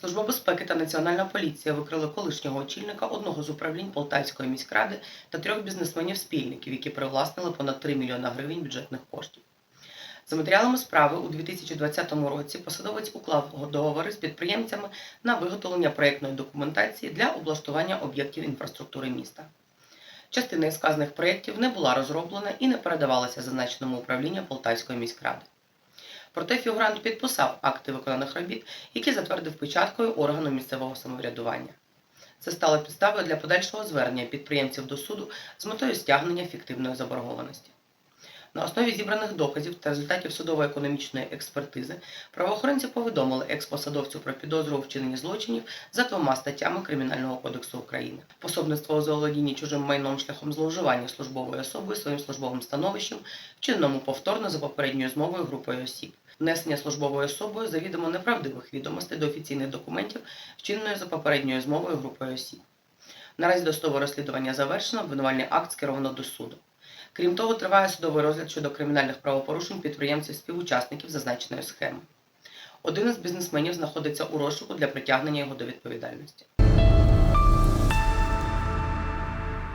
Служба безпеки та Національна поліція викрили колишнього очільника одного з управлінь Полтавської міськради та трьох бізнесменів-спільників, які привласнили понад 3 мільйона гривень бюджетних коштів. За матеріалами справи у 2020 році посадовець уклав договори з підприємцями на виготовлення проєктної документації для облаштування об'єктів інфраструктури міста. Частина із сказаних проєктів не була розроблена і не передавалася зазначеному управлінню Полтавської міськради. Проте фігурант підписав акти виконаних робіт, які затвердив печаткою органу місцевого самоврядування. Це стало підставою для подальшого звернення підприємців до суду з метою стягнення фіктивної заборгованості. На основі зібраних доказів та результатів судово-економічної експертизи правоохоронці повідомили експосадовцю про підозру у вчиненні злочинів за двома статтями Кримінального кодексу України: пособництво у заволодінні чужим майном шляхом зловживання службовою особою своїм службовим становищем, вчиненому повторно за попередньою змовою групою осіб, внесення службовою особою завідомо неправдивих відомостей до офіційних документів, вчиненої за попередньою змовою групою осіб. Наразі досудове розслідування завершено, обвинувальний акт скеровано до суду. Крім того, триває судовий розгляд щодо кримінальних правопорушень підприємців-співучасників зазначеної схеми. Один із бізнесменів знаходиться у розшуку для притягнення його до відповідальності.